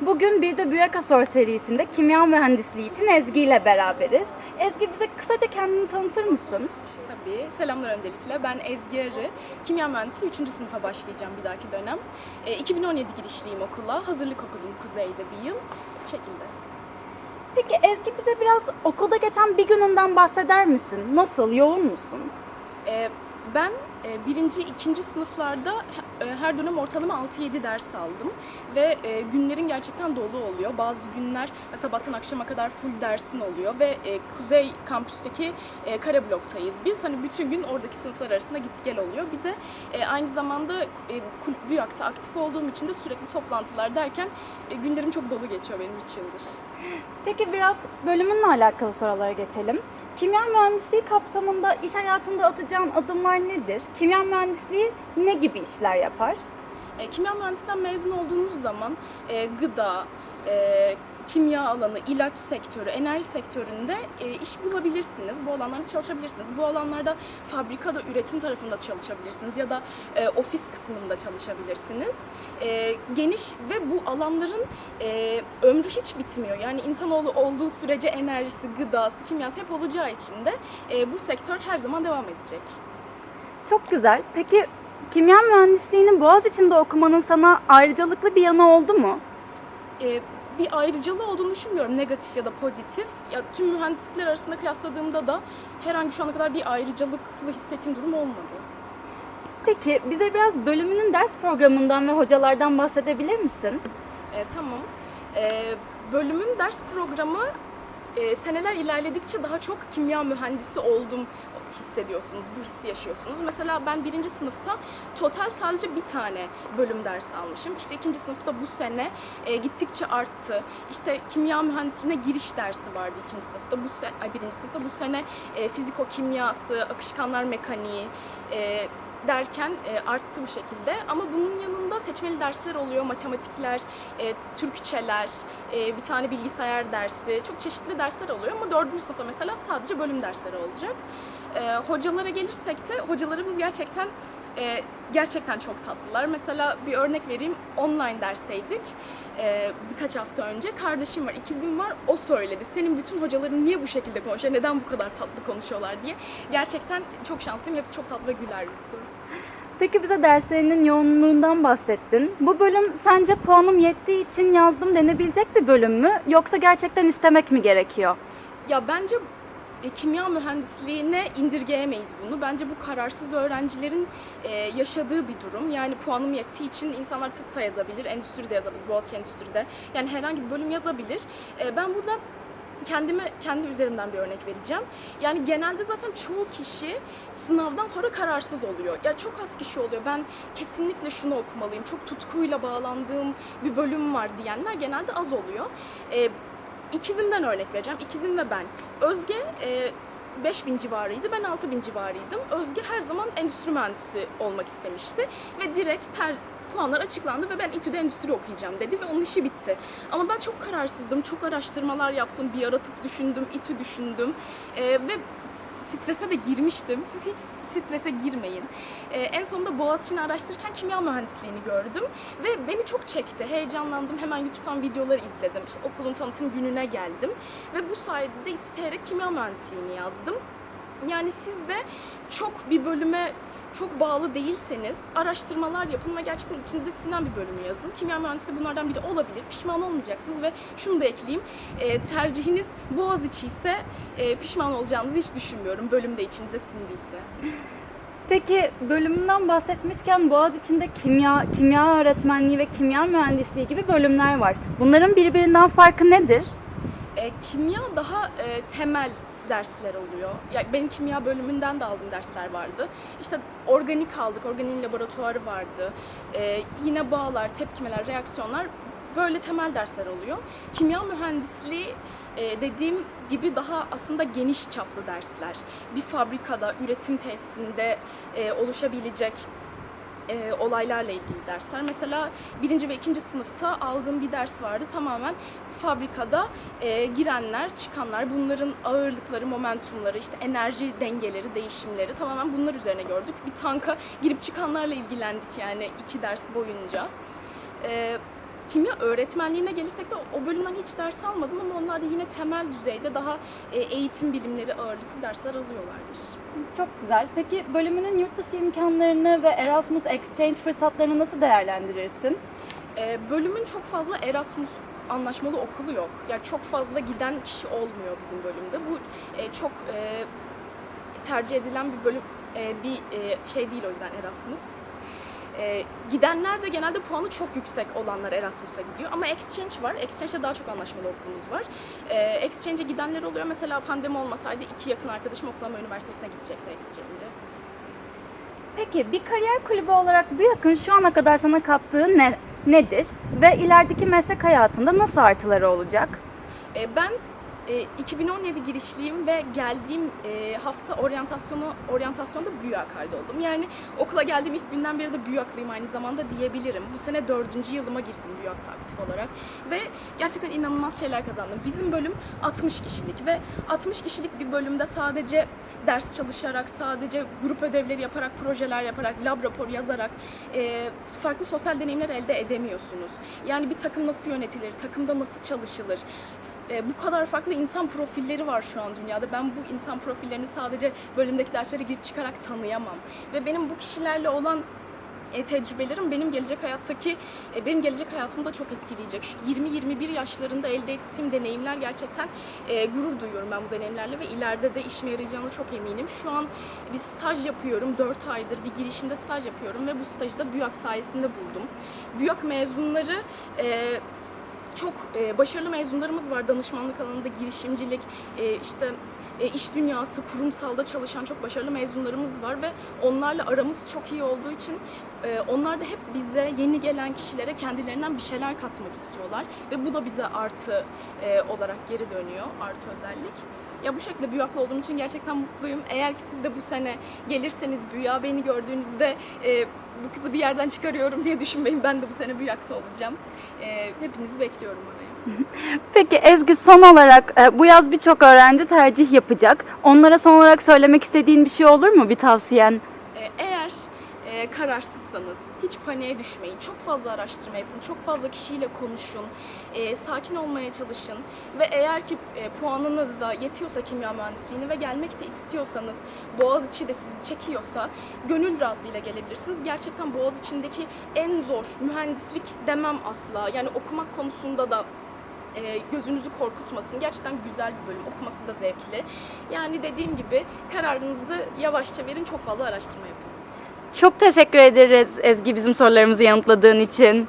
Bugün bir de Büyükasor serisinde kimya mühendisliği için Ezgi ile beraberiz. Ezgi bize kısaca kendini tanıtır mısın? Tabii. Selamlar öncelikle. Ben Ezgi Arı. Kimya mühendisliği 3. sınıfa başlayacağım bir dahaki dönem. E, 2017 girişliyim okula. Hazırlık okudum Kuzey'de bir yıl. Bu şekilde. Peki Ezgi bize biraz okulda geçen bir gününden bahseder misin? Nasıl, yoğun musun? E, ben birinci, ikinci sınıflarda e, her dönem ortalama 6-7 ders aldım. Ve e, günlerin gerçekten dolu oluyor. Bazı günler sabahtan akşama kadar full dersin oluyor. Ve e, Kuzey kampüsteki kare bloktayız biz. Hani bütün gün oradaki sınıflar arasında git gel oluyor. Bir de aynı zamanda kulüp BÜYAK'ta aktif olduğum için de sürekli toplantılar derken günlerim çok dolu geçiyor benim 3 yıldır. Peki biraz bölümünle alakalı sorulara geçelim. Kimya mühendisliği kapsamında iş hayatında atacağın adımlar nedir? Kimya mühendisliği ne gibi işler yapar? E, kimya mühendisliğinden mezun olduğunuz zaman e, gıda, e, kimya alanı, ilaç sektörü, enerji sektöründe e, iş bulabilirsiniz. Bu alanlarda çalışabilirsiniz. Bu alanlarda fabrikada, üretim tarafında çalışabilirsiniz ya da e, ofis kısmında çalışabilirsiniz. E, geniş ve bu alanların e, ömrü hiç bitmiyor. Yani insanoğlu olduğu sürece enerjisi, gıdası, kimyası hep olacağı için de e, bu sektör her zaman devam edecek. Çok güzel. Peki kimya mühendisliğini Boğaziçi'nde okumanın sana ayrıcalıklı bir yanı oldu mu? e, bir ayrıcalığı olduğunu düşünmüyorum negatif ya da pozitif. Ya tüm mühendislikler arasında kıyasladığımda da herhangi şu ana kadar bir ayrıcalıklı hissettiğim durum olmadı. Peki bize biraz bölümünün ders programından ve hocalardan bahsedebilir misin? E, tamam. E, bölümün ders programı e, seneler ilerledikçe daha çok kimya mühendisi oldum hissediyorsunuz, bu hissi yaşıyorsunuz. Mesela ben birinci sınıfta total sadece bir tane bölüm ders almışım. İşte ikinci sınıfta bu sene e, gittikçe arttı. İşte kimya mühendisliğine giriş dersi vardı ikinci sınıfta. Bu sene, ay birinci sınıfta bu sene e, fiziko kimyası, akışkanlar mekaniği, e, derken e, arttı bu şekilde. Ama bunun yanında seçmeli dersler oluyor. Matematikler, e, Türkçeler, e, bir tane bilgisayar dersi. Çok çeşitli dersler oluyor ama dördüncü sınıfta mesela sadece bölüm dersleri olacak. E, hocalara gelirsek de hocalarımız gerçekten e, gerçekten çok tatlılar. Mesela bir örnek vereyim. Online dersteydik e, birkaç hafta önce. Kardeşim var, ikizim var. O söyledi. Senin bütün hocaların niye bu şekilde konuşuyor? Neden bu kadar tatlı konuşuyorlar diye. Gerçekten çok şanslıyım. Hepsi çok tatlı ve güler yüzlü. Peki bize derslerinin yoğunluğundan bahsettin. Bu bölüm sence puanım yettiği için yazdım denebilecek bir bölüm mü? Yoksa gerçekten istemek mi gerekiyor? Ya bence e, kimya mühendisliğine indirgeyemeyiz bunu. Bence bu kararsız öğrencilerin e, yaşadığı bir durum. Yani puanım yettiği için insanlar tıpta yazabilir, endüstride yazabilir, Boğaziçi Endüstri'de. Yani herhangi bir bölüm yazabilir. E, ben burada kendime kendi üzerimden bir örnek vereceğim. Yani genelde zaten çoğu kişi sınavdan sonra kararsız oluyor. Ya çok az kişi oluyor. Ben kesinlikle şunu okumalıyım. Çok tutkuyla bağlandığım bir bölüm var diyenler genelde az oluyor. E, İkizimden örnek vereceğim. İkizim ve ben. Özge e, 5000 civarıydı, ben 6000 civarıydım. Özge her zaman endüstri mühendisi olmak istemişti ve direkt ter, puanlar açıklandı ve ben İTÜ'de endüstri okuyacağım dedi ve onun işi bitti. Ama ben çok kararsızdım, çok araştırmalar yaptım, bir ara tıp düşündüm, İTÜ düşündüm E, ve strese de girmiştim. Siz hiç strese girmeyin. Ee, en sonunda Boğaziçi'ni araştırırken kimya mühendisliğini gördüm ve beni çok çekti. Heyecanlandım. Hemen YouTube'dan videoları izledim. İşte okulun tanıtım gününe geldim ve bu sayede de isteyerek kimya mühendisliğini yazdım. Yani siz de çok bir bölüme çok bağlı değilseniz araştırmalar yapın ve gerçekten içinizde sinen bir bölüm yazın. Kimya mühendisliği bunlardan biri olabilir. Pişman olmayacaksınız ve şunu da ekleyeyim. E, tercihiniz Boğaziçi ise e, pişman olacağınızı hiç düşünmüyorum. Bölümde içinize sindiyse. Peki bölümünden bahsetmişken Boğaziçi'nde kimya, kimya öğretmenliği ve kimya mühendisliği gibi bölümler var. Bunların birbirinden farkı nedir? E, kimya daha e, temel dersler oluyor. Ya benim kimya bölümünden de aldığım dersler vardı. İşte organik aldık, organiğin laboratuvarı vardı. E, yine bağlar, tepkimeler, reaksiyonlar böyle temel dersler oluyor. Kimya mühendisliği e, dediğim gibi daha aslında geniş çaplı dersler. Bir fabrikada, üretim tesisinde e, oluşabilecek e, olaylarla ilgili dersler. Mesela birinci ve ikinci sınıfta aldığım bir ders vardı. Tamamen fabrikada e, girenler, çıkanlar, bunların ağırlıkları, momentumları, işte enerji dengeleri, değişimleri tamamen bunlar üzerine gördük. Bir tanka girip çıkanlarla ilgilendik yani iki ders boyunca. E, kimya öğretmenliğine gelirsek de o bölümden hiç ders almadım ama onlar da yine temel düzeyde daha e, eğitim bilimleri ağırlıklı dersler alıyorlardır. Çok güzel. Peki bölümünün yurt dışı imkanlarını ve Erasmus Exchange fırsatlarını nasıl değerlendirirsin? E, bölümün çok fazla Erasmus anlaşmalı okulu yok. Yani çok fazla giden kişi olmuyor bizim bölümde. Bu e, çok e, tercih edilen bir bölüm e, bir e, şey değil o yüzden Erasmus. E, gidenler de genelde puanı çok yüksek olanlar Erasmus'a gidiyor. Ama Exchange var. Exchange'de daha çok anlaşmalı okulumuz var. E, Exchange'e gidenler oluyor. Mesela pandemi olmasaydı iki yakın arkadaşım Oklahoma Üniversitesi'ne gidecekti Exchange'e. Peki bir kariyer kulübü olarak bu yakın şu ana kadar sana kattığı ne, nedir? Ve ilerideki meslek hayatında nasıl artıları olacak? E, Ben e, 2017 girişliyim ve geldiğim e, hafta oryantasyonu oryantasyonda BÜYA kaydoldum. Yani okula geldiğim ilk günden beri de BÜYAK'lıyım aynı zamanda diyebilirim. Bu sene dördüncü yılıma girdim BÜYAK'ta aktif olarak ve gerçekten inanılmaz şeyler kazandım. Bizim bölüm 60 kişilik ve 60 kişilik bir bölümde sadece ders çalışarak, sadece grup ödevleri yaparak, projeler yaparak, lab rapor yazarak e, farklı sosyal deneyimler elde edemiyorsunuz. Yani bir takım nasıl yönetilir, takımda nasıl çalışılır, e, bu kadar farklı insan profilleri var şu an dünyada. Ben bu insan profillerini sadece bölümdeki derslere girip çıkarak tanıyamam. Ve benim bu kişilerle olan e, tecrübelerim benim gelecek hayattaki e, benim gelecek hayatımı da çok etkileyecek. Şu 20-21 yaşlarında elde ettiğim deneyimler gerçekten e, gurur duyuyorum ben bu deneyimlerle ve ileride de işime yarayacağına çok eminim. Şu an bir staj yapıyorum. 4 aydır bir girişimde staj yapıyorum ve bu stajı da BÜYAK sayesinde buldum. BÜYAK mezunları e, çok e, başarılı mezunlarımız var. Danışmanlık alanında girişimcilik e, işte e, iş dünyası kurumsalda çalışan çok başarılı mezunlarımız var ve onlarla aramız çok iyi olduğu için e, onlar da hep bize yeni gelen kişilere kendilerinden bir şeyler katmak istiyorlar ve bu da bize artı e, olarak geri dönüyor artı özellik. Ya bu şekilde büyüklı olduğum için gerçekten mutluyum. Eğer ki siz de bu sene gelirseniz büyüya beni gördüğünüzde e, bu kızı bir yerden çıkarıyorum diye düşünmeyin. Ben de bu sene büyükte olacağım. E, hepinizi bekliyorum oraya. Peki Ezgi son olarak e, bu yaz birçok öğrenci tercih yapacak. Onlara son olarak söylemek istediğin bir şey olur mu? Bir tavsiyen? E, eğer e, kararsızsanız hiç paniğe düşmeyin. Çok fazla araştırma yapın. Çok fazla kişiyle konuşun. e, sakin olmaya çalışın. Ve eğer ki e, puanınız da yetiyorsa kimya mühendisliğine ve gelmek de istiyorsanız Boğaziçi de sizi çekiyorsa gönül rahatlığıyla gelebilirsiniz. Gerçekten Boğaziçi'ndeki en zor mühendislik demem asla. Yani okumak konusunda da e, gözünüzü korkutmasın. Gerçekten güzel bir bölüm. Okuması da zevkli. Yani dediğim gibi kararınızı yavaşça verin. Çok fazla araştırma yapın. Çok teşekkür ederiz Ezgi bizim sorularımızı yanıtladığın için.